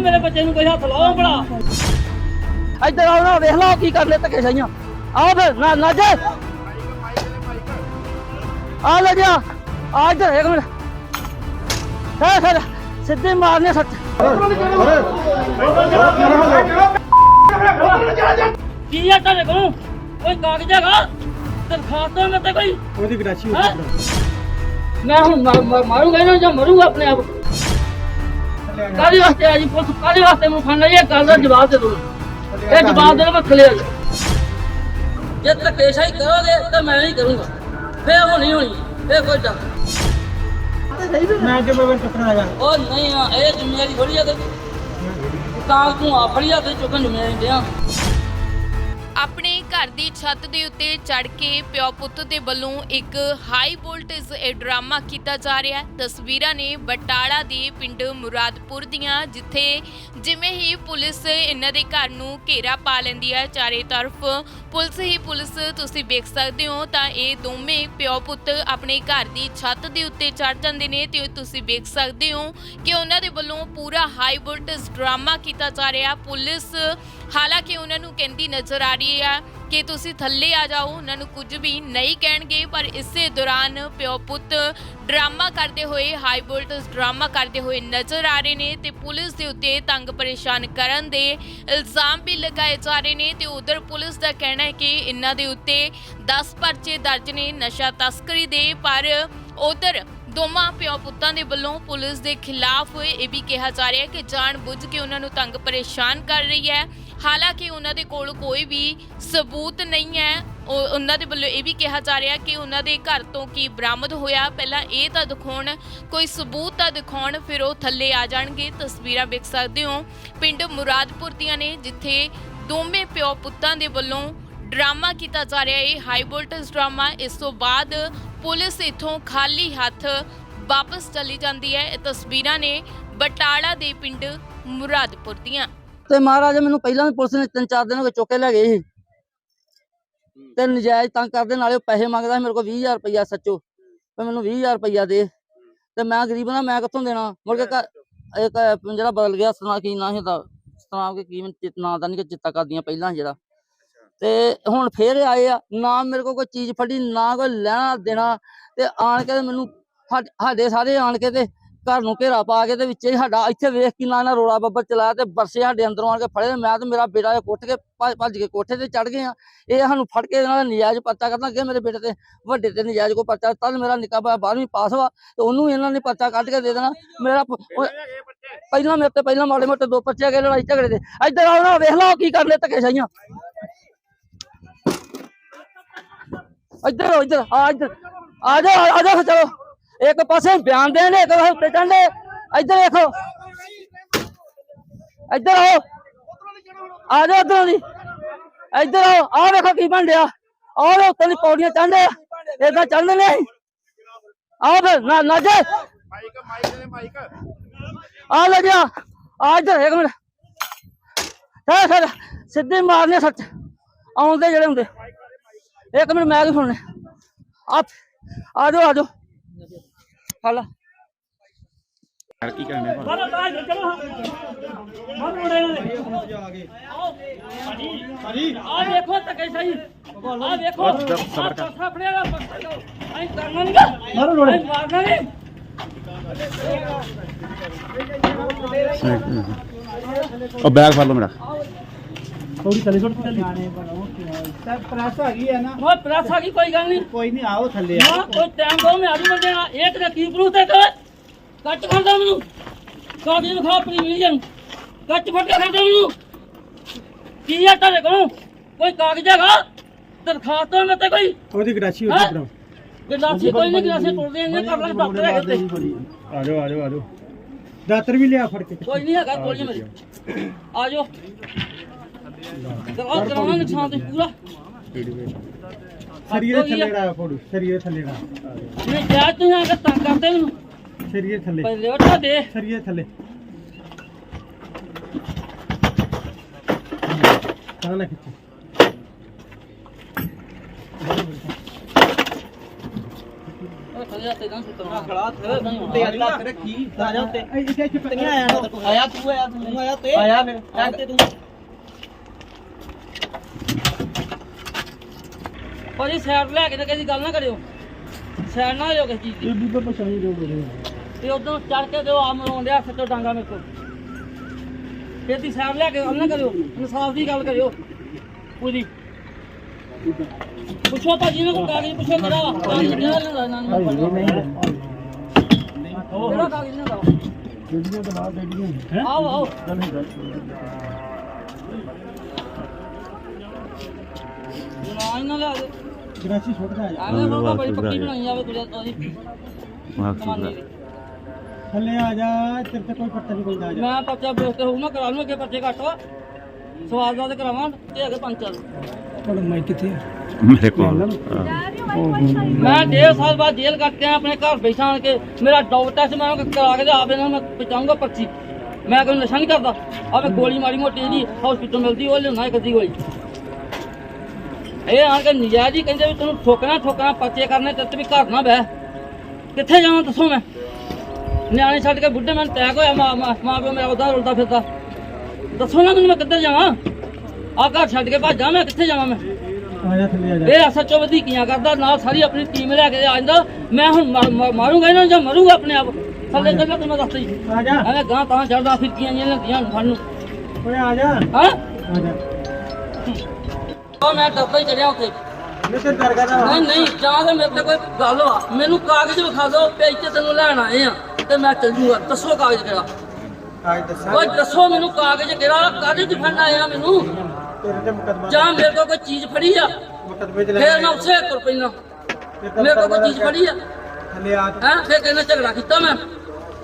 ਮੇਰੇ ਬੱਚੇ ਨੂੰ ਕੋਈ ਹੱਥ ਲਾਓ ਬੜਾ ਇੱਧਰ ਆਓ ਨਾ ਵੇਖ ਲਓ ਕੀ ਕਰਨੇ ਧੱਕੇ ਸਾਈਆਂ ਆਓ ਫਿਰ ਨਾ ਨਾ ਜੇ। ਆ ਲੈ ਜਾ। ਆ ਇੱਧਰ ਇੱਕ ਮਿੰਟ। ਹੈ ਫਿਰ ਸਿੱਧੇ ਮਾਰਨੇ ਸੱਚ ਕੀ ਆ ਤੁਹਾਡੇ ਕੋਲ? ਕੋਈ ਕਾਗਜ਼ ਹੈਗਾ? ਦਰਖਾਸਤ ਹੈ ਤੇ ਕੋਈ? ਉਹਦੀ ਗਰਾਸ਼ੀ ਹੈਂ? ਮੈਂ ਹੁਣ ਮਾਰੂੰਗਾ ਇਹਨਾਂ ਨੂੰ ਜਾਂ ਮਰੂੰਗਾ ਆਪਣੇ ਆਪ? ਕਾਹਦੇ ਵਾਸਤੇ ਆ ਜੀ ਪੁਲਿਸ? ਕਾਹਦੇ ਵਾਸਤੇ ਮੈਨੂੰ ਫੜਨਾ ਇਹ ਗੱਲ ਦਾ ਜਵਾਬ ਦੇ ਦਿਓ। ਇਹ ਜਵਾਬ ਦੇ ਮੈਂ ਖਲੇ ਜੇ। ਧੱਕੇਸ਼ਾਹੀ ਕਰੋਗੇ ਤਾਂ ਮੈਂ ਨਹੀਂ ਕਰੂੰਗਾ। ਫੇਰ ਹੋਣੀ ਹੋਣੀ। ਫੇਰ ਕੋਈ ਡਰ ਮੈਂ ਮੈਂ ਟੱਕਰਾ ਆਇਆ। ਉਹ ਨਹੀਂ ਆ ਇਹ ਜ਼ਿੰਮੇਵਾਰੀ ਥੋੜੀ ਆ ਤੇ ਤਾਂ ਤੂੰ ਆਪਣੀ ਹੱਥ ਚੁੱਕਣ ਜ਼ਿੰਮੇਵਾਰੀ ਦਿਆਂ। ਆਪਣੇ ਘਰ ਦੀ ਛੱਤ ਦੇ ਉੱਤੇ ਚੜ ਕੇ ਪਿਓ ਪੁੱਤ ਦੇ ਵੱਲੋਂ ਇੱਕ ਹਾਈ ਵੋਲਟੇਜ ਇਹ ਡਰਾਮਾ ਕੀਤਾ ਜਾ ਰਿਹਾ ਹੈ। ਤਸਵੀਰਾਂ ਨੇ ਬਟਾਲਾ ਦੇ ਪਿੰਡ ਮੁਰਾਦਪੁਰ ਦੀਆਂ, ਜਿੱਥੇ ਜਿਵੇਂ ਹੀ ਪੁਲਿਸ ਇਹਨਾਂ ਦੇ ਘਰ ਨੂੰ ਘੇਰਾ ਪਾ ਲੈਂਦੀ ਹੈ ਚਾਰੇ ਤਰਫ, ਪੁਲਿਸ ਹੀ ਪੁਲਿਸ, ਤੁਸੀਂ ਵੇਖ ਸਕਦੇ ਹੋ ਤਾਂ ਇਹ ਦੋਵੇਂ ਪਿਓ ਪੁੱਤ ਆਪਣੇ ਘਰ ਦੀ ਛੱਤ ਦੇ ਉੱਤੇ ਚੜ ਜਾਂਦੇ ਨੇ ਤੇ ਤੁਸੀਂ ਵੇਖ ਸਕਦੇ ਹੋ ਕਿ ਉਹਨਾਂ ਦੇ ਵੱਲੋਂ ਪੂਰਾ ਹਾਈ ਵੋਲਟੇਜ ਡਰਾਮਾ ਕੀਤਾ ਜਾ ਰਿਹਾ। ਪੁਲਿਸ ਹਾਲਾਂਕਿ ਉਹਨਾਂ ਨੂੰ ਕਹਿੰਦੀ ਨਜ਼ਰ ਆ ਰਹੀ ਹੈ ਕਿ ਤੁਸੀਂ ਥੱਲੇ ਆ ਜਾਓ, ਉਹਨਾਂ ਨੂੰ ਕੁਝ ਵੀ ਨਹੀਂ ਕਹਿਣਗੇ, ਪਰ ਇਸੇ ਦੌਰਾਨ ਪਿਓ ਪੁੱਤ ਡਰਾਮਾ ਕਰਦੇ ਹੋਏ ਹਾਈ ਵੋਲਟੇਜ ਡਰਾਮਾ ਕਰਦੇ ਹੋਏ ਨਜ਼ਰ ਆ ਰਹੇ ਨੇ ਤੇ ਪੁਲਿਸ ਦੇ ਉੱਤੇ ਤੰਗ ਪਰੇਸ਼ਾਨ ਕਰਨ ਦੇ ਇਲਜ਼ਾਮ ਵੀ ਲਗਾਏ ਜਾ ਰਹੇ ਨੇ ਤੇ ਉਧਰ ਪੁਲਿਸ ਦਾ ਕਹਿਣਾ ਹੈ ਕਿ ਇਹਨਾਂ ਦੇ ਉੱਤੇ 10 ਪਰਚੇ ਦਰਜ ਨੇ ਨਸ਼ਾ ਤਸਕਰੀ ਦੇ, ਪਰ ਉਧਰ ਦੋਵਾਂ ਪਿਓ ਪੁੱਤਾਂ ਦੇ ਵੱਲੋਂ ਪੁਲਿਸ ਦੇ ਖਿਲਾਫ ਇਹ ਵੀ ਕਿਹਾ ਜਾ ਰਿਹਾ ਹੈ ਕਿ ਜਾਣ ਬੁੱਝ ਕੇ ਉਹਨਾਂ ਨੂੰ ਤੰਗ ਪਰੇਸ਼ਾਨ ਕਰ ਰਹੀ ਹੈ। ਹਾਲਾਂਕਿ ਉਹਨਾਂ ਦੇ ਕੋਲ ਕੋਈ ਵੀ ਸਬੂਤ ਨਹੀਂ ਹੈ। ਉਹ- ਉਹਨਾਂ ਦੇ ਵੱਲੋਂ ਇਹ ਵੀ ਕਿਹਾ ਜਾ ਰਿਹਾ ਕਿ ਉਹਨਾਂ ਦੇ ਘਰ ਤੋਂ ਕੀ ਬਰਾਮਦ ਹੋਇਆ। ਪਹਿਲਾਂ ਇਹ ਤਾਂ ਦਿਖਾਉਣ, ਕੋਈ ਸਬੂਤ ਤਾਂ ਦਿਖਾਉਣ, ਫਿਰ ਉਹ ਥੱਲੇ ਆ ਜਾਣਗੇ। ਤਸਵੀਰਾਂ ਵੇਖ ਸਕਦੇ ਹੋ। ਪਿੰਡ ਮੁਰਾਦਪੁਰ ਦੀਆਂ ਨੇ, ਜਿੱਥੇ ਦੋਵੇਂ ਪਿਓ ਪੁੱਤਾਂ ਦੇ ਵੱਲੋਂ ਡਰਾਮਾ ਕੀਤਾ ਜਾ ਰਿਹਾ ਹੈ। High voltage drama. ਇਸ ਤੋਂ ਬਾਅਦ ਪੁਲਿਸ ਇਥੋਂ ਖਾਲੀ ਹੱਥ ਵਾਪਸ ਚਲੀ ਜਾਂਦੀ ਹੈ। ਇਹ ਤਸਵੀਰਾਂ ਨੇ ਬਟਾਲਾ ਦੇ ਪਿੰਡ ਮੁਰਾਦਪੁਰ ਦੀਆਂ। ਤੇ ਮਹਾਰਾਜ ਮੈਨੂੰ ਪਹਿਲਾਂ ਵੀ ਪੁਲਿਸ ਨੇ ਤਿੰਨ ਚਾਰ ਦਿਨ ਹੋ ਗਏ ਚੁੱਕ ਲੈ ਗਏ ਸੀ। ਤੇ ਨਜਾਇਜ਼ ਤੰਗ ਕਰਦੇ, ਨਾਲੇ ਉਹ ਪੈਸੇ ਮੰਗਦਾ ਸੀ ਮੇਰੇ ਕੋਲ 20000 ਰੁਪਇਆ ਸੱਚੋ। ਤੇ ਮੈਨੂੰ 20000 ਰੁਪਇਆ ਦੇ। ਤੇ ਮੈਂ ਗਰੀਬ ਨਾ ਮੈਂ ਕਿੱਥੋਂ ਦੇਣਾ? ਮੁੜ ਕੇ ਇੱਕ ਜਿਹੜਾ ਬਦਲ ਗਿਆ, ਸੁਣਾ ਕੀ ਨਾਂ ਸੀ ਦਾ ਕੇ ਕੀ ਨਾਂ ਦਾ ਨਹੀਂ ਕਿ ਚਿੱਤਾ ਕਰਦੀਆਂ ਪਹਿਲਾਂ ਜਿਹੜਾ। ਤੇ ਹੁਣ ਫੇਰ ਆਏ ਆ, ਨਾ ਮੇਰੇ ਕੋਲ ਕੋਈ ਚੀਜ਼ ਫੜੀ, ਨਾ ਕੋਈ ਲੈਣਾ ਦੇਣਾ, ਤੇ ਆਣ ਕੇ ਮੈਨੂੰ ਸਾਡੇ ਸਾਰੇ ਆਣ ਕੇ ਤੇ ਘਰ ਨੂੰ ਘੇਰਾ ਪਾ ਕੇ ਤੇ ਵਿੱਚੇ ਹੀ ਸਾਡਾ ਇੱਥੇ ਵੇਖ ਕੇ ਨਾ ਨਾ ਰੋਲਾ ਬੱਬਰ ਚਲਾਇਆ ਤੇ ਬਰਸੇ ਸਾਡੇ ਅੰਦਰੋਂ ਆਣ ਕੇ ਫੜੇ ਮੈਂ ਤੇ ਮੇਰਾ ਬੇਟਾ ਕੁੱਟ ਕੇ ਭੱਜ ਕੇ ਕੋਠੇ ਤੇ ਚੜ ਗਏ ਆ। ਇਹ ਸਾਨੂੰ ਫੜ ਕੇ ਇਹਨਾਂ ਦਾ ਨਜਾਇਜ਼ ਪਰਚਾ ਕਰਨਾ ਅੱਗੇ ਮੇਰੇ ਬੇਟੇ ਤੇ ਵੱਡੇ ਤੇ ਨਜਾਇਜ਼ ਕੋ ਪਰਚਾ ਤਦ ਮੇਰਾ ਨਿੱਕਾ ਭਾਈ 12ਵੀਂ ਪਾਸ ਵਾ ਤੇ ਉਹਨੂੰ ਇਹਨਾਂ ਨੇ ਪਰਚਾ ਕੱਢ ਕੇ ਦੇ ਦੇਣਾ। ਮੇਰਾ ਪਹਿਲਾਂ ਮੇਰੇ ਤੇ ਪਹਿਲਾਂ ਮਾੜੇ ਮੋਟੇ ਦੋ ਪਰਚੇ ਗਏ ਲੜਾਈ ਝਗੜੇ ਦੇ। ਇੱਧਰ ਆਓ ਵੇਖ ਲਓ ਕੀ ਕਰ ਕਰਨੇ ਧੱਕੇ ਸਾਈਆਂ ਇੱਧਰ ਆਓ, ਇੱਧਰ, ਆ ਇੱਧਰ। ਆ ਜਾਓ ਆ ਜਾਓ, ਚਲੋ। ਇੱਕ ਪਾਸੇ ਬਿਆਨ ਦੇਣ ਇੱਕ ਪਾਸੇ ਉੱਤੇ ਚੜ੍ਹਨੇ ਇੱਧਰ ਦੇਖੋ। ਇੱਧਰ ਆਓ। ਆ ਜਾਓ ਇੱਧਰ ਦੀ। ਇੱਧਰ ਆਓ। ਆ ਵੇਖੋ ਕੀ ਬਣ ਰਿਹਾ। ਆਹ ਲੋ ਉੱਤੇ ਦੀ ਪੌੜੀਆਂ ਚੜ੍ਹਦੇ ਆ ਏਦਾਂ ਚੜ੍ਹਦੇ ਨੇ ਆਓ ਫਿਰ, ਨਾ ਨਾ ਜੇ। ਮਾਈਕ ਮਾਈਕ ਦੇ ਮਾਈਕ ਆ ਲੈ ਜਾ ਆ ਇੱਧਰ, ਇੱਕ ਮਿੰਟ। ਹੈ ਸਿੱਧੇ ਮਾਰਨੇ ਸੱਚ। ਆਉਂਦੇ ਜਿਹੜੇ ਹੁੰਦੇ। ਇੱਕ ਮਿੰਟ ਮੈਂ ਕੀ ਸੁਣਨੇ ਆ ਆ ਜਾਓ ਆ ਜਾਓ ਹਲਾ ਯਾਰ ਕੀ ਕਰਨੇ ਪਾ ਮਾਰੋ ਤਾਂ ਚਲੋ ਮਾਰੋ ਮੁੰਡੇ ਨੂੰ ਆ ਦੇਖੋ ਧੱਕੇਸ਼ਾਹੀ ਆ ਦੇਖੋ ਉਹ ਸਬਰ- ਸਬਰ ਕਰ। ਪਾਸਾ ਫੜਿਆ ਪਾਸਾ ਲਓ ਐਂ ਕਰਨਾ ਨਹੀਂ ਮਾਰੋ ਲੋੜੇ ਥੋੜੀ ਥੱਲੇ ਛੋਟੀ ਥੱਲੇ ਸਰ ਪ੍ਰੈਸ ਆ ਗਈ ਹੈ ਨਾ? ਉਹ ਪ੍ਰੈਸ ਆ ਗਈ ਕੋਈ ਗੱਲ ਨਹੀਂ। ਕੋਈ ਨਹੀਂ ਆਓ ਥੱਲੇ ਨਾ ਕੋਈ ਟਾਈਮ ਦੋ ਮੈਂ ਆਜੂ ਬੰਦੇ ਨਾਲ ਇੱਕ ਦਾ ਕੀ ਪ੍ਰੂਫ ਤੇ ਕਰ ਕੱਟ ਖੜਦਾ ਮੈਨੂੰ। ਕਾਗਜ਼ ਵਿਖਾ ਆਪਣੀ ਵੀਜ਼ਨ ਕੱਟ ਫੜ ਕੇ ਖੜਦਾ ਮੈਨੂੰ। ਕੀ ਆ ਤੁਹਾਡੇ ਕੋਲ? ਕੋਈ ਕਾਗਜ਼ ਹੈਗਾ? ਦਰਖਾਸਤ ਹੈ ਤੇ ਕੋਈ? ਉਹਦੀ ਗਰਾਸ਼ੀ ਹੈਂ? ਉੱਤੇ ਗਲਾਸੀ ਕੋਈ ਨਹੀਂ ਗਲਾਸੀ ਟੁੱਟਦੇ ਨੇ ਕਰ ਲੈ ਡਾਕਟਰ ਹੈਗੇ ਤੇ ਆ ਜਾਓ ਆ ਜਾਓ ਆ ਜਾਓ ਦਾਤਰ ਵੀ ਲਿਆ ਫੜ ਕੇ। ਕੋਈ ਨਹੀਂ ਹੈਗਾ ਕੋਈ ਨਹੀਂ ਮੇਰੀ ਆ ਜਾਓ ਦਰਖਾਸਤ ਕਰਾਉਣਾ ਨਿਸ਼ਾਨ ਤੇ ਪੂਰਾ। ਸਰੀਏ ਥੱਲੇ ਰਾ ਫੋੜੂ ਸਰੀਏ ਥੱਲੇ ਰਾ ਨਹੀਂ ਜਾ ਤੁਸੀਂ ਆ ਕੇ ਤੰਗ ਕਰਦੇ ਮੈਨੂੰ ਸਰੀਏ ਥੱਲੇ। ਪਹਿਲੇ ਉੱਠਾ ਦੇ। ਸਰੀਏ ਥੱਲੇ। ਤਾਂ ਨਾ ਖਿੱਚੀ। ਤੇ ਆਇਆ ਤੂੰ ਆਇਆ ਤੂੰ। ਆਇਆ ਤੇ। ਆਇਆ ਫਿਰ ਆ ਤੇ ਤੂੰ। ਭਾਜੀ ਸਾਈਡ ਲੈ ਕੇ ਤੇ ਕਿਸੇ ਦੀ ਗੱਲ ਨਾ ਕਰਿਓ। ਸਾਈਡ ਨਾ ਹੋਇਓ ਕਿਸੇ ਚੀਜ਼ ਦੀ। ਬੀਬੀ ਤੋਂ ਪਛਾਣੀ ਜੋ ਬੋਲੇ ਤੇ ਉਦੋਂ ਚੜ ਕੇ ਦਿਓ ਆ ਮਰੋਂ ਡਿਆ ਸੱਤੋ ਡਾਂਗਾ ਮੇਰੇ ਕੋਲ। ਫਿਰ ਦੀ ਸਾਈਡ ਲੈ ਕੇ ਗੱਲ ਨਾ ਕਰਿਓ ਇਨਸਾਫ ਦੀ ਗੱਲ ਕਰਿਓ। ਪੂਰੀ। ਪੁੱਛੋ ਤਾਂ ਜਿਹਨੇ ਕੋ ਕਾਗਜ਼ ਪੁੱਛੋ ਕਿਹੜਾ ਵਾ? ਕਾਗਜ਼ ਕਿਹੜਾ ਲੈਂਦਾ ਇਹਨਾਂ ਨੂੰ? ਕਿਹੜਾ ਕਾਗਜ਼ ਵਾ? ਬੀਬੀਆਂ ਤੋਂ ਬੀਬੀਆਂ ਹੈ? ਆਓ ਆਓ। ਨਾ ਇਹਨਾਂ ਲਿਆ ਦੇ ਗ੍ਰਾਚੀ ਛੋਟ ਗਿਆ ਆਵੇਂ ਹੋਗਾ ਬੜੀ ਪੱਕੀ ਬਣਾਈ ਜਾਵੇ ਕੁੜੀ ਉਹਦੀ ਦੀ। ਥੱਲੇ ਆ ਜਾ ਤੇਰੇ ਤੇ ਕੋਈ ਪੱਤਾ ਨਹੀਂ ਕੋਈ ਆ ਜਾ। ਮੈਂ ਪਰਚਾ ਬੇਸ ਤੇ ਹੋਊ ਮੈਂ ਕਰਾ ਲੂੰ ਅੱਗੇ ਪਰਚੇ ਘੱਟ ਵਾ। ਸਵਾਲ ਦਾ ਤੇ ਕਰਾਵਾਂ ਤੇ ਅੱਗੇ ਪੰਚਾਂ ਪਰ ਮੈਂ ਕਿੱਥੇ ਮੇਰੇ ਕੋਲ। ਮੈਂ ਡੇਢ ਸਾਲ ਬਾਅਦ ਜੇਲ੍ਹ ਕੱਟ ਕੇ ਆਇਆ, ਆਪਣੇ ਘਰ ਬੈਠਾ ਕੇ ਮੇਰਾ ਡਾਕਟਰ ਟੈਸਟ ਮੈਂ ਕਰਾ ਕੇ ਤੇ ਆਪੇ ਨਾਲ ਮੈਂ ਪਹੁੰਚਾਉਂਗਾ ਪਰਚੀ। ਮੈਂ ਕੋਈ ਨਸ਼ਾ ਨਹੀਂ ਕਰਦਾ। ਆ ਮੈਂ ਗੋਲੀ ਮਾਰੀ ਮੋਟੀ ਜੀ ਹਸਪੀਟਲ ਮਿਲਦੀ ਉਹ ਲਿਆਉਣਾ ਇੱਕ ਅੱਧੀ ਗੋਲੀ। ਇਹ ਆਣ ਕੇ ਨਜਾਇਜ਼ ਹੀ ਕਹਿੰਦੇ ਵੀ ਤੈਨੂੰ ਠੋਕਣਾ ਠੋਕਣਾ ਪਰਚੇ ਕਰਨੇ ਤੇ ਤੂੰ ਵੀ ਘਰ ਨਾ ਬਹਿ। ਕਿੱਥੇ ਜਾਵਾਂ ਦੱਸੋ ਮੈਂ? ਨਿਆਣੇ ਛੱਡ ਕੇ ਬੁੱਢੇ ਮੈਨੂੰ ਟੈਕ ਹੋਇਆ ਮਾਂ ਪਿਓ ਮੇਰਾ ਉਹਦਾ ਰੁਲਦਾ ਫਿਰਦਾ। ਦੱਸੋ ਨਾ ਮੈਨੂੰ ਮੈਂ ਕਿੱਧਰ ਜਾਵਾਂ? ਆ ਘਰ ਛੱਡ ਕੇ ਭੱਜਾਂ ਮੈਂ ਕਿੱਥੇ ਜਾਵਾਂ ਮੈਂ? ਆ ਆ ਇਹ ਐਸਐਚਓ ਵਧੀਕੀਆਂ ਕਰਦਾ ਨਾਲ ਸਾਰੀ ਆਪਣੀ ਟੀਮ ਲੈ ਕੇ ਆ ਜਾਂਦਾ। ਮੈਂ ਹੁਣ ਮਾਰੂੰਗਾ ਇਹਨਾਂ ਨੂੰ ਜਾਂ ਮਰੂੰਗਾ ਆਪਣੇ ਆਪ? ਥੱਲੇ ਚੱਲ ਤੇ ਮੈਂ ਦੱਸਦਾ ਆ ਜਾ। ਗਾਂ ਤਾਂ ਚੜਦਾ ਫਿਰਕੀਆਂ ਜਿਹੀਆਂ ਲੈਂਦੀਆਂ ਨੂੰ ਸਾਨੂੰ ਓਏ ਆ ਜਾ। ਹਾਂ? ਆ ਜਾ। ਉਹ ਮੈਂ ਡੱਬਾ ਹੀ ਚੜਿਆ ਉੱਥੇ। ਮੈਂ ਤੇ ਦਰਗਾਹ ਦਾ ਨਹੀਂ ਨਹੀਂ ਜਾਂ ਤੇ ਮੇਰੇ ਤੇ ਕੋਈ ਗੱਲ ਵਾ। ਮੈਨੂੰ ਕਾਗਜ਼ ਵਿਖਾ ਦਿਓ ਪੇਜ ਤੇ ਤੈਨੂੰ ਲੈਣ ਆਏ ਆ। ਤੇ ਮੈਂ ਚੱਲ ਜੂਗਾ। ਦੱਸੋ ਕਾਗਜ਼ ਕਿਹੜਾ। ਆਜ ਦੱਸਾਂ। ਓਏ ਦੱਸੋ ਮੈਨੂੰ ਕਾਗਜ਼ ਕਿਹੜਾ। ਕਾਗਜ਼ ਚ ਫੜਨ ਆਇਆ ਮੈਨੂੰ? ਤੇਰੇ ਤੇ ਮੁਕਦਮਾ ਜਾਂ ਮੇਰੇ ਕੋਲ ਕੋਈ ਚੀਜ਼ ਫੜੀ ਆ? ਮੁਕਦਮੇ ਚ ਲੈ ਫੇਰ ਮੈਂ ਉਸੇ ਤੁਰ ਪੈਣਾ ਮੇਰੇ ਕੋਲ ਕੋਈ ਚੀਜ਼ ਫੜੀ ਆ? ਥੱਲੇ ਆ ਤੂੰ, ਹੈਂ? ਫੇਰ ਕਹਿੰਦਾ ਝਗੜਾ ਕੀਤਾ ਮੈਂ?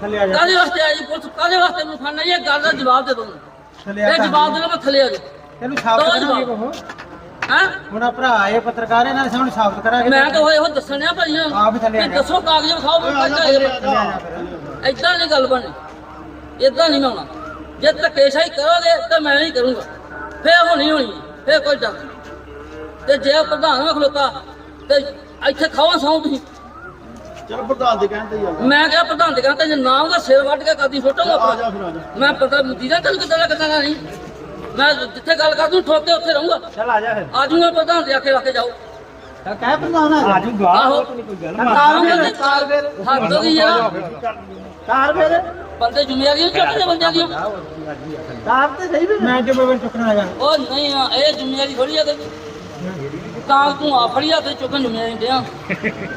ਥੱਲੇ ਆ ਜਾ। ਕਾਹਦੇ ਵਾਸਤੇ ਆਈ ਪੁਲਿਸ? ਕਾਹਦੇ ਵਾਸਤੇ ਮੈਨੂੰ ਫੜਨਾ ਇਹ ਗੱਲ ਦਾ ਜਵਾਬ ਦੇ ਦੋ ਥੱਲੇ ਆ ਇਹ ਜਵਾਬ ਦੇ ਮੈਂ ਥੱਲੇ ਆ ਜਾ। ਤੈਨੂੰ ਸਾਬਤ ਦੋ ਕਰਾਂਗੇ ਜਵਾਬ। ਹਾਂ? ਹੁਣ ਭਰਾ ਆਏ ਪੱਤਰਕਾਰ ਇਹਨਾਂ ਦੇ ਸਾਹਮਣੇ ਸਾਬਤ ਕਰਾਂਗੇ। ਮੈਂ ਤਾਂ ਹੋਏ ਉਹ ਦੱਸਣਿਆ ਭਾਈ ਆਪ ਵੀ ਥੱਲੇ ਆ ਜਾ। ਦੱਸੋ ਕਾਗਜ਼ ਵਿਖਾਓ ਆ ਫਿਰ। ਇਦਾਂ ਨਹੀਂ ਗੱਲ ਬਣਨੀ। ਇਦਾਂ ਨਹੀਂ ਹੋਣਾ ਜੇ ਧੱਕੇਸ਼ਾਹੀ ਕਰੋਗੇ ਤਾਂ ਮੈਂ ਨਹੀਂ ਕਰੂੰਗਾ। ਫੇਰ ਹੋਣੀ ਹੋਣੀ ਫੇਰ ਕੋਈ ਡਰ ਨਹੀਂ। ਤੇ ਜੇ ਪ੍ਰਧਾਨ ਨਾ ਖਲੋਤਾ ਤੇ ਇੱਥੇ ਖਾਵਾ ਸੌਂ ਤੁਸੀਂ? ਚਲ ਪ੍ਰਧਾਨ ਦੇ ਕਹਿਣ ਤੇ ਹੀ ਆ। ਮੈਂ ਕਿਹਾ ਪ੍ਰਧਾਨ ਦੇ ਕਹਿੰਦਾ ਜੇ ਨਾ ਉਹਦਾ ਸਿਰ ਵੱਢ ਕੇ ਕਦੀ ਸੁੱਟਾਂਗਾ ਆ ਜਾ ਫਿਰ ਆ ਜਾ। ਮੈਂ ਪਤਾ ਕਿੱਦਾਂ ਦਾ ਕਿੱਦਾਂ ਦਾ ਨਹੀਂ। ਮੈਂ ਜਿੱਥੇ ਗੱਲ ਕਰ ਦੂੰ ਠੋਕ ਉੱਥੇ ਰਹੂੰਗਾ। ਚਲ ਆ ਜਾ ਫਿਰ। ਆ ਜੂਗਾ ਪ੍ਰਧਾਨ ਦੇ ਆਖੇ ਰੱਖ ਕੇ ਜਾਓ ਕਹਿ ਪ੍ਰਧਾਨ ਆ। ਜੂਗਾ। ਆਹੋ। ਕਾਰ ਕਾਰ ਫਿਰ ਹੱਦ ਹੋ ਗਈ ਯਾਰ ਕਾਰ ਫਿਰ। ਬੰਦੇ ਜ਼ਿੰਮੇਵਾਰੀ ਚੁੱਕ ਦੇ ਬੰਦਿਆਂ ਦੀ ਕਾਰ ਤੇ ਸਹੀ ਵੀ ਮੈਂ ਜਿਵੇਂ ਚੁੱਕਣਾ ਆ ਜਾ ਉਹ ਨਹੀਂ ਆ, ਇਹ ਜ਼ਿੰਮੇਵਾਰੀ ਥੋੜੀ ਆ ਤੇ। ਤਾਂ ਤੂੰ ਆ ਫੜੀ ਆ ਤੇ ਚੁੱਕਣ ਜ਼ਿੰਮੇਵਾਰੀ ਦਿਆਂ।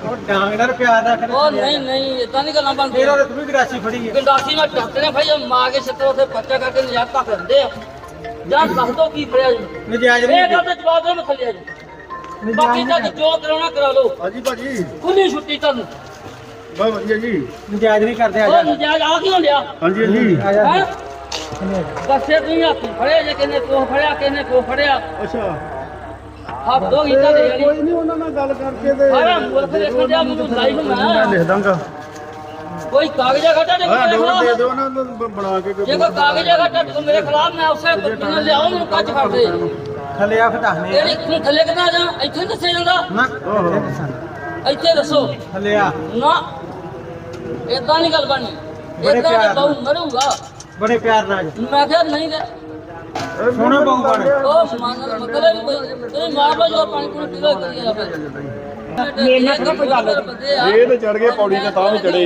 ਉਹ ਡਾਂਗ ਨਾਲ ਪਿਆਰ ਰੱਖ ਉਹ ਨਹੀਂ ਨਹੀਂ ਇਦਾਂ ਨਹੀਂ ਗੱਲਾਂ ਫੇਰ ਬਣਦੀਆਂ ਉਹਦੇ ਤੂੰ ਵੀ ਗਰਾਸੀ ਫੜੀ ਹੈ ਗੰਡਾਸੀ ਮੈਂ ਟੱਕਣੇ ਭਾਈ ਮਾਰ ਕੇ ਛੱਤਰ ਉੱਥੇ ਪੱਚਾ ਕਰਕੇ ਨਜ਼ਾਰ ਤੱਕ ਦਿੰਦੇ ਆ। ਜਾਂ ਦੱਸ ਦੋ ਕੀ ਫੜਿਆ ਜੀ? ਨਜਾਇਜ਼ ਇਹ ਨਹੀਂ ਗੱਲ ਦਾ ਜਵਾਬ ਦੇ ਮੈਂ ਥੱਲੇ ਜੀ। ਬਾਕੀ ਤਾਂ ਜੋ ਕਰਾਉਣਾ ਕਰਾ ਲਓ। ਹਾਂਜੀ ਭਾਜੀ। ਖੁੱਲੀ ਛੁੱਟੀ ਤੁਹਾਨੂੰ। ਬਹੁਤ ਵਧੀਆ ਜੀ। ਨਜਾਇਜ਼ ਨਹੀਂ ਕਰਦੇ ਆ ਉਹ ਜਾ। ਨਜਾਇਜ਼ ਆ ਕਿਉਂ ਲਿਆ? ਹਾਂਜੀ ਹਾਂਜੀ। ਹੈ? ਦੱਸੇ ਤੁਸੀਂ ਹੱਥ ਫੜਿਆ ਜੇ ਕਿਨੇ ਕੋ ਫੜਿਆ ਕਿਨੇ ਕੋ ਫੜਿਆ? ਅੱਛਾ। ਹੱਥ ਦੋ ਗੀਤਾ ਦੇ ਯਾਰੀ ਕੋਈ ਨਹੀਂ ਉਹਨਾਂ ਨਾਲ ਗੱਲ ਕਰਕੇ ਤੇ ਸਾਰਾ ਮੁਲਕ ਦੇਖਣ ਦਿਆ ਮੈਨੂੰ ਲਾਈਵ ਮੈਂ। ਮੈਂ ਲਿਖ ਦਾਂਗਾ। ਕੋਈ ਕਾਗਜ਼ਾ ਘਟਾ ਦੇ ਹਾਂ ਮੇਰੇ ਦੇ ਖਿਲਾਫ। ਦਿਓ ਨੂੰ ਬਣਾ ਕੇ ਜੇ ਕੋਈ ਕਾਗਜ਼ਾ ਘਟਾ ਦੇ ਮੇਰੇ ਖਿਲਾਫ ਮੈਂ ਉਸੇ ਕੁੱਤੀ ਨੂੰ ਲਿਆਓ ਮੈਨੂੰ ਕੱਚ ਫੜ ਦੇ। ਥੱਲੇ ਆ ਫਟਾਹਨੇ ਤੇਰੀ ਤੂੰ ਥੱਲੇ ਕਿੱਦਾਂ ਜਾ ਇੱਥੇ ਨੀ ਦੱਸਿਆ ਜਾਂਦਾ? ਨਾ ਇੱਥੇ ਦੱਸਾਂ। ਇੱਥੇ ਦੱਸੋ। ਥੱਲੇ ਆ। ਨਾ ਇਦਾਂ ਨਹੀਂ ਗੱਲ ਬਣਨੀ ਬੜੇ ਇਦਾਂ ਪਿਆਰ ਤਾਂ ਬਹੁ ਮਰੂਗਾ। ਬੜੇ ਪਿਆਰ ਨਾਲ। ਮੈਂ ਕਿਹਾ ਨਹੀਂ ਤੇ ਸੋਹਣਾ ਬਹੁ ਬਣ ਉਹ ਮੰਨ ਮਤਲਬ ਵੀ ਕੋਈ ਮਾਰ ਲਓ ਜੋ ਪਾਣੀ ਪੂਣੀ ਪੀ ਲਓ ਕਰੀ ਜਾ ਫਿਰ ਮੇਰੇ ਨਾਲ ਤਾਂ ਕੋਈ ਗੱਲ ਇਹ ਤੇ ਚੜ ਗਏ ਪੌੜੀ ਤੇ ਤਾਂ ਵੀ ਚੜੇ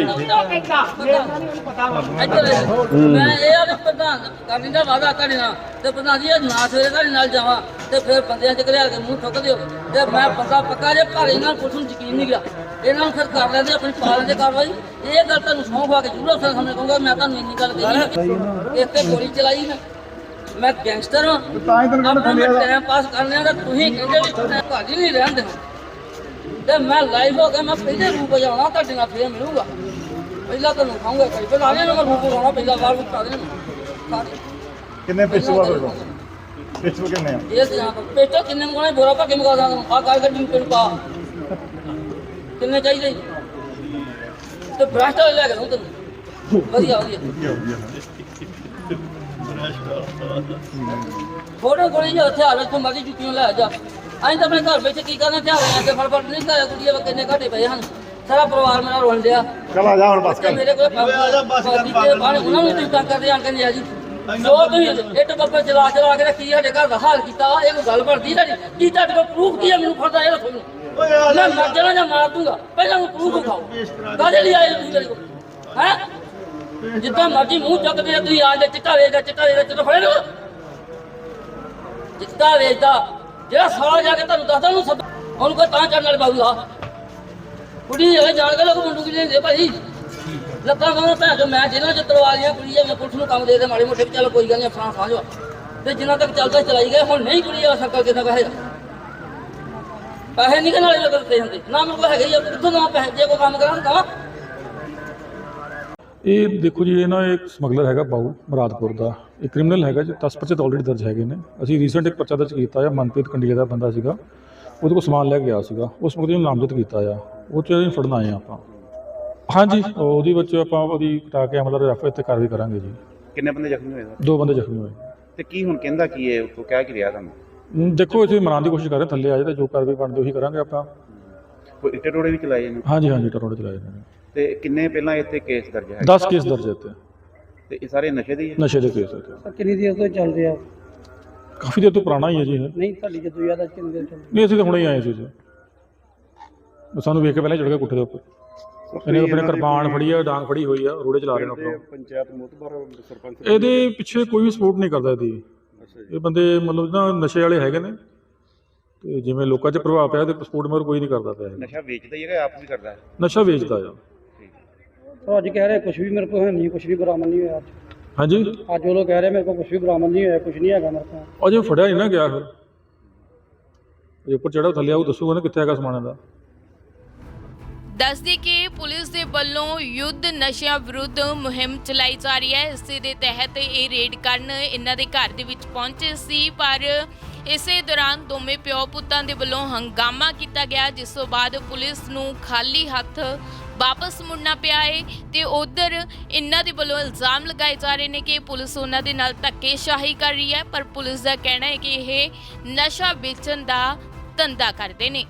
ਮੈਂ ਇਹ ਆ ਵੀ ਪ੍ਰਧਾਨ ਕਰਨੀ ਦਾ ਵਾਦਾ ਤੁਹਾਡੇ ਨਾਲ। ਤੇ ਪ੍ਰਧਾਨ ਜੀ ਇਹ ਨਾ ਸਵੇਰੇ ਤੁਹਾਡੇ ਨਾਲ ਜਾਵਾਂ ਤੇ ਫਿਰ ਬੰਦਿਆਂ ਚ ਘਲਿਆ ਕੇ ਮੂੰਹ ਠੁੱਕ ਦਿਓ। ਤੇ ਮੈਂ ਬੰਦਾ ਪੱਕਾ ਜੇ ਪਰ ਇਹਨਾਂ ਨੂੰ ਪੁਲਿਸ ਨੂੰ ਯਕੀਨ ਨਹੀਂ ਗਿਆ। ਇਹਨਾਂ ਨੂੰ ਫਿਰ ਕਰ ਲੈਂਦੇ ਆਪਣੀ ਪਾਲਣ ਦੇ ਕਾਰਵਾਈ। ਇਹ ਗੱਲ ਤੁਹਾਨੂੰ ਸੌਂ ਖਵਾ ਕੇ ਸਾਹਮਣੇ ਕਹੂੰਗਾ ਮੈਂ ਤੁਹਾਨੂੰ ਇੰਨੀ ਗੱਲ ਕਹੀ ਇੱਥੇ ਗੋਲੀ ਚਲਾਈ ਮੈਂ। ਮੈਂ ਗੈਂਗਸਟਰ ਹਾਂ। ਤਾਂ ਹੀ ਤੈਨੂੰ ਕਹਿੰਦਾ ਆਪਣਾ ਥੱਲੇ ਆ ਟਾਈਮ ਪਾਸ ਕਰਨੇ ਆ ਤਾਂ ਤੁਸੀਂ ਕਹਿੰਦੇ ਵੀ ਭਾਜੀ ਨਹੀਂ ਰਹਿਣ ਦੇਣਾ ਤੇ ਮੈਂ ਲਾਈਵ ਹੋ ਕੇ ਮੈਂ ਪਹਿਲੇ ਰੂਪ ਜਾਣਾ ਤੁਹਾਡੇ ਨਾਲ ਫੇਰ ਮਿਲੂਗਾ। ਪਹਿਲਾਂ ਤੁਹਾਨੂੰ ਖਾਊਂਗਾ ਕਈ ਪਹਿਲਾਂ ਆਲੇ ਨਾ ਮੈਂ ਰੂਪ ਲਾਉਣਾ ਪਹਿਲਾਂ ਵਾਰ ਰੂਪ ਪਾ ਦੇਣਾ। ਕਿੰਨੇ ਪਿੱਛੇ ਵਾ ਫਿਰ ਪਿੱਛੇ ਕਿੰਨੇ ਆ? ਇਹ ਤੇ ਜਾਂ ਪੇਟੋ ਕਿੰਨੇ ਮਗਾਣੇ ਬੋਰਾ ਪਾ ਕੇ ਮਗਾ ਦਾਂ ਆ ਕਾਲ ਗੱਡੀ ਨੂੰ ਪਾ। ਕਿੰਨੇ ਚਾਹੀਦੇ? ਤੇ ਬ੍ਰਸ਼ਟ ਲੈ ਕੇ ਦਊਂ ਤੈਨੂੰ। ਵਧੀਆ ਵਧੀਆ। ਫੋਟੋ ਕੋਲੀ ਜੋ ਹਥਿਆਰ ਇੱਥੋਂ ਮਰਜ਼ੀ ਜੁੱਤੀਆਂ ਲੈ ਜਾ। ਅਸੀਂ ਤਾਂ ਆਪਣੇ ਘਰ ਵਿੱਚ ਕੀ ਕਰਨਾ ਝਾੜੀਆਂ ਅੱਗੇ ਫੜਫੜ ਨਹੀਂ ਕਰਿਆ ਕੁੜੀਆਂ ਵਾ ਕਿੰਨੇ ਘਾਟੇ ਪਏ ਹਨ। ਸਾਰਾ ਪਰਿਵਾਰ ਮੇਰਾ ਰੋਣ ਡਿਆ। ਚਲ ਆ ਜਾ ਹੁਣ ਬਸ ਕਰ। ਮੇਰੇ ਕੋਲ ਬਸ ਕਰ ਬਾਹਰ ਉਹਨਾਂ ਨੂੰ ਤੁਸੀਂ ਕਰਦੇ ਆਣ ਕੇ ਆ ਜੀ। ਜੋ ਤੁਸੀਂ ਇੱਟ ਬੱਬੇ ਚਲਾ ਚਲਾ ਕੇ ਰੱਖੀ ਸਾਡੇ ਘਰ ਦਾ ਹਾਲ ਕੀਤਾ ਇਹ ਕੋਈ ਗੱਲ ਬਣਦੀ ਸਾਡੀ ਕੀ ਤੁਹਾਡੇ ਕੋਲ ਪ੍ਰੂਫ ਕੀ ਮੈਨੂੰ ਫੜਦਾ ਇਹ ਤੁਹਾਨੂੰ ਮੈਂ ਮਰ ਜਾਣਾ ਜਾਂ ਮਾਰ ਦੂੰਗਾ ਪਹਿਲਾਂ ਨੂੰ ਪ੍ਰੂਫ ਦਿਖਾਓ ਕਾਹਦੇ ਲਈ ਆਏ ਤੁਸੀਂ ਮੇਰੇ ਕੋਲ? ਹੈ? ਜਿੱਦਾਂ ਮਰਜ਼ੀ ਮੂੰਹ ਚੱਕਦੇ ਤੁਸੀਂ ਆ ਜਾ ਚਿੱਟਾ ਵੇਚਦਾ ਚਿੱਟਾ ਵੇਚਦਾ ਚਿੱਟਾ ਫੜੇ ਲਓ ਚਿੱਟਾ ਵੇਚਦਾ। ਜਿਹੜਾ ਸਾਲਾ ਜਾ ਕੇ ਤੁਹਾਨੂੰ ਦੱਸਦਾ, ਉਹਨੂੰ ਸੱਦ ਉਹਨੂੰ ਕੋਈ ਤਾਂ ਚੜਨ ਵਾਲੇ ਬਾਬੂ ਕੁੜੀ ਇਹ ਜਾਣ ਕੇ ਲੋਕ ਮੁੰਡੂ ਕੀ ਲੈਂਦੇ ਭਾਈ? ਲੱਤਾਂ ਕਹਿੰਦਾ ਭੈਣ ਜੋ ਮੈਂ ਜਿਹਨਾਂ ਚ ਤਲਵਾ ਲੀਆਂ ਕੁੜੀ ਆ ਪੁਲਿਸ ਨੂੰ ਕੰਮ ਦੇ ਦੇ ਮਾੜੇ ਮੋਟੇ ਚੱਲ ਕੋਈ ਗੱਲ ਨਹੀਂ ਫਰਾਂ ਸਾਂਝੋ ਤੇ ਜਿੰਨਾ ਤੱਕ ਚੱਲਦਾ ਚਲਾਈ ਗਏ, ਹੁਣ ਨਹੀਂ ਕੁੜੀ ਆ ਸਕਲ ਕਿਦਾਂ ਕਹੇ ਪੈਸੇ ਨਹੀਂ ਕਿ ਨਾਲੇ ਲੱਗਦੇ ਹੁੰਦੇ। ਨਾ ਮੇਰੇ ਕੋਲ ਹੈਗੇ ਹੀ ਆ, ਕਿੱਥੋਂ ਨਾ ਪੈਸੇ, ਜੇ ਕੋਈ ਕੰਮ ਕਰਾਂ ਤਾਂ ਇਹ ਦੇਖੋ ਜੀ ਇਹ ਨਾ ਇੱਕ ਸਮਗਲਰ ਹੈਗਾ ਬਾਊ ਮੁਰਾਦਪੁਰ ਦਾ। ਇਹ ਕ੍ਰਿਮੀਨਲ ਹੈਗਾ ਜੀ 10 ਪਰਚੇ ਤਾਂ ਆਲਰੇਡੀ ਦਰਜ ਹੈਗੇ ਨੇ। ਅਸੀਂ ਰੀਸੈਂਟ ਇੱਕ ਪਰਚਾ ਦਰਜ ਕੀਤਾ ਆ ਮਨਪ੍ਰੀਤ ਕੰਡੀਆ ਦਾ ਬੰਦਾ ਸੀਗਾ। ਉਹਦੇ ਕੋਲ ਸਮਾਨ ਲੈ ਕੇ ਗਿਆ ਸੀਗਾ। ਉਸ ਮੁਕਦੇ ਨੂੰ ਨਾਮਜ਼ਦ ਕੀਤਾ ਆ। ਉਹ ਚ ਅਸੀਂ ਫੜਨ ਆਏ ਆ ਆਪਾਂ। ਹਾਂਜੀ ਉਹਦੀ ਵਿੱਚ ਆਪਾਂ ਉਹਦੀ ਕਟਾ ਕੇ ਮਤਲਬ ਰੈਫਰ ਤੇ ਕਾਰਵਾਈ ਕਰਾਂਗੇ ਜੀ। ਕਿੰਨੇ ਬੰਦੇ ਜ਼ਖਮੀ ਹੋਏ? ਸਰ ਦੋ ਬੰਦੇ ਜ਼ਖਮੀ ਹੋਏ। ਤੇ ਕੀ ਹੁਣ ਕਹਿੰਦਾ ਕੀ ਹੈ ਉੱਥੋਂ ਕਹਿ ਕੀ ਰਿਹਾ ਤੁਹਾਨੂੰ? ਦੇਖੋ ਅਸੀਂ ਮਨਾਉਣ ਦੀ ਕੋਸ਼ਿਸ਼ ਕਰ ਰਹੇ ਥੱਲੇ ਆ ਜਾਏ ਤੇ ਜੋ ਕਾਰਵਾਈ ਬਣਦੀ ਉਹੀ ਕਰਾਂਗੇ ਆਪਾਂ। ਕੋਈ ਇੱਟੇ ਟੋੜੇ ਵੀ ਚਲਾਏ ਨੇ? ਹਾਂਜੀ ਹਾਂਜੀ ਟਰੋੜੇ ਚਲਾਏ ਨੇ। ਤੇ ਕਿੰਨੇ ਪਹਿਲਾਂ ਇੱਥੇ ਕੇਸ ਦਰਜ ਹੈ 10 ਕੇਸ ਦਰਜ ਹੈ ਤੇ ਇਹ ਸਾਰੇ ਨਸ਼ੇ ਦੇ ਹੀ ਨਸ਼ੇ ਦੇ ਕੇਸ ਹੈ ਕਿੰਨੀ ਦੇਰ ਤੋਂ ਚੱਲ ਰਿਹਾ? ਕਾਫੀ ਦੇਰ ਤੋਂ ਪੁਰਾਣਾ ਹੀ ਹੈ ਜੀ ਇਹ। ਨਹੀਂ ਤੁਹਾਡੀ ਜਦੋਂ ਯਾਦ ਆ ਕਿੰਨੀ ਨਹੀਂ ਅਸੀਂ ਤਾਂ ਹੁਣੇ ਆਏ ਸੀ ਜੀ। ਸਾਨੂੰ ਵੇਖ ਕੇ ਪਹਿਲਾਂ ਚੜ ਗਿਆ ਕੁੱਟੇ ਦੇ ਉੱਪਰ। ਇਹਨੇ ਆਪਣੇ ਕਿਰਪਾਨ ਫੜੀ ਆ ਡਾਂਗ ਫੜੀ ਹੋਈ ਆ ਰੋੜੇ ਚਲਾ ਰਹੇ ਨੇ ਆਪਣਾ। ਪੰਚਾਇਤ ਮੁਤਬਰ ਸਰਪੰਚ ਇਹਦੇ ਪਿੱਛੇ ਕੋਈ ਵੀ ਸਪੋਰਟ ਨਹੀਂ ਕਰਦਾ ਇਹਦੀ। ਇਹ ਬੰਦੇ ਮਤਲਬ ਨਾ ਨਸ਼ੇ ਵਾਲੇ ਹੈਗੇ ਨੇ। ਤੇ ਜਿਵੇਂ ਲੋਕਾਂ 'ਚ ਪ੍ਰਭਾਵ ਪਿਆ ਤੇ ਸਪੋਰਟ ਮਗਰ ਕੋਈ ਨਹੀਂ ਕਰਦਾ ਪਿਆ। ਨਸ਼ਾ ਵੇਚਦਾ ਹੀ ਹੈਗਾ ਆਪ ਵੀ ਕਰਦਾ ਨਸ਼ਾ ਵੇਚਦਾ ਆ। ਉਹ ਅੱਜ ਕਹਿ ਰਹੇ ਕੁਝ ਵੀ ਮੇਰੇ ਕੋਲ ਹੈ ਨਹੀਂ ਕੁਝ ਵੀ ਬਰਾਮਦ ਨਹੀਂ ਹੋਇਆ ਅੱਜ। ਹਾਂਜੀ? ਅੱਜ ਉਹ ਲੋਕ ਕਹਿ ਰਹੇ ਮੇਰੇ ਕੋਲ ਕੁਝ ਵੀ ਬਰਾਮਦ ਨਹੀਂ ਹੋਇਆ ਕੁਝ ਨਹੀਂ ਹੈਗਾ ਮੇਰੇ ਕੋਲ। ਅਜੇ ਫੜਿਆ ਨਹੀਂ ਨਾ ਗਿਆ ਫਿਰ। ਜੇ ਉੱਪਰ ਚੜਾ ਥੱਲੇ ਆਉ ਦੱਸੂਗਾ ਨਾ ਕਿੱਥੇ ਹੈਗਾ ਸਮਾਨ ਇਹਦਾ। ਦੱਸਦੀ ਕਿ ਪੁਲਿਸ ਦੇ ਵੱਲੋਂ ਯੁੱਧ ਨਸ਼ਿਆਂ ਵਿਰੁੱਧ ਮੁਹਿੰਮ ਚਲਾਈ ਜਾ ਰਹੀ ਹੈ। ਇਸੇ ਦੇ ਤਹਿਤ ਇਹ ਰੇਡ ਕਰਨ ਇਹਨਾਂ ਦੇ ਘਰ ਦੇ ਵਿੱਚ ਪਹੁੰਚੇ ਸੀ ਪਰ ਇਸੇ ਦੌਰਾਨ ਦੋਵੇਂ ਪਿਓ ਪੁੱਤਾਂ ਦੇ ਵੱਲੋਂ ਹੰਗਾਮਾ ਕੀਤਾ ਗਿਆ, ਜਿਸ ਤੋਂ ਬਾਅਦ ਪੁਲਿਸ ਨੂੰ ਖਾਲੀ ਹੱਥ ਵਾਪਸ ਮੁੜਨਾ ਪਿਆ ਹੈ ਤੇ ਉਧਰ ਇਹਨਾਂ ਦੇ ਵੱਲੋਂ ਇਲਜ਼ਾਮ ਲਗਾਏ ਜਾ ਰਹੇ ਨੇ ਕਿ ਪੁਲਿਸ ਉਹਨਾਂ ਦੇ ਨਾਲ ਧੱਕੇਸ਼ਾਹੀ ਕਰ ਰਹੀ ਹੈ, ਪਰ ਪੁਲਿਸ ਦਾ ਕਹਿਣਾ ਹੈ ਕਿ ਇਹ ਨਸ਼ਾ ਵੇਚਣ ਦਾ ਧੰਦਾ ਕਰਦੇ ਨੇ।